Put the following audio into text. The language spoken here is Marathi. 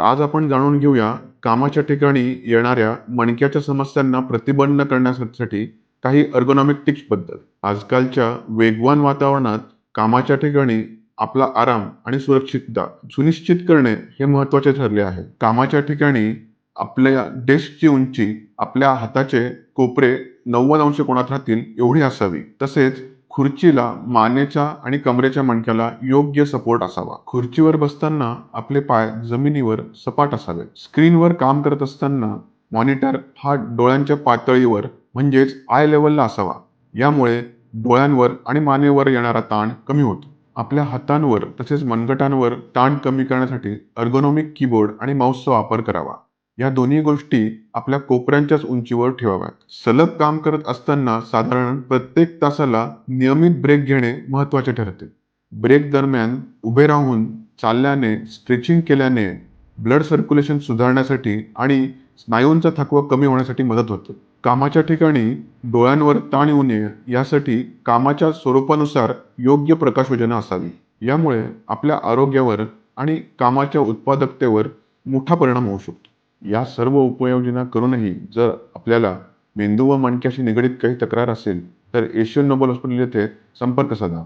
आज आपण जाणून घेऊया कामाच्या ठिकाणी येणाऱ्या मणक्याच्या समस्यांना प्रतिबंध करण्यासाठी काही अर्गोनॉमिक टिप्सबद्दल. आजकालच्या वेगवान वातावरणात कामाच्या ठिकाणी आपला आराम आणि सुरक्षितता सुनिश्चित करणे हे महत्त्वाचे ठरले आहे. कामाच्या ठिकाणी आपल्या डेस्कची उंची आपल्या हाताचे कोपरे नव्वद अंश कोणात राहतील एवढी असावी. तसेच खुर्चीला मानेच्या आणि कमरेच्या मणक्याला योग्य सपोर्ट असावा. खुर्चीवर बसताना आपले पाय जमिनीवर सपाट असावे स्क्रीनवर काम करत असताना मॉनिटर हा डोळ्यांच्या पातळीवर म्हणजेच आय लेवलला असावा. यामुळे डोळ्यांवर आणि मानेवर येणारा ताण कमी होतो. आपल्या हातांवर तसेच मनगटांवर ताण कमी करण्यासाठी अर्गोनॉमिक कीबोर्ड आणि माऊसचा वापर करावा. या दोन्ही गोष्टी आपल्या कोपऱ्यांच्याच उंचीवर ठेवाव्यात. सलग काम करत असताना साधारण प्रत्येक तासाला नियमित ब्रेक घेणे महत्त्वाचे ठरते. ब्रेक दरम्यान उभे राहून चालल्याने स्ट्रेचिंग केल्याने ब्लड सर्क्युलेशन सुधारण्यासाठी आणि स्नायूंचा थकवा कमी होण्यासाठी मदत होते. कामाच्या ठिकाणी डोळ्यांवर ताण येऊ नये यासाठी कामाच्या स्वरूपानुसार योग्य प्रकाशयोजना असावी. यामुळे आपल्या आरोग्यावर आणि कामाच्या उत्पादकतेवर मोठा परिणाम होऊ शकतो. या सर्व उपाययोजना करूनही जर आपल्याला मेंदू व मणक्याशी निगडीत काही तक्रार असेल तर एशियन नोबल हॉस्पिटल येथे संपर्क साधा.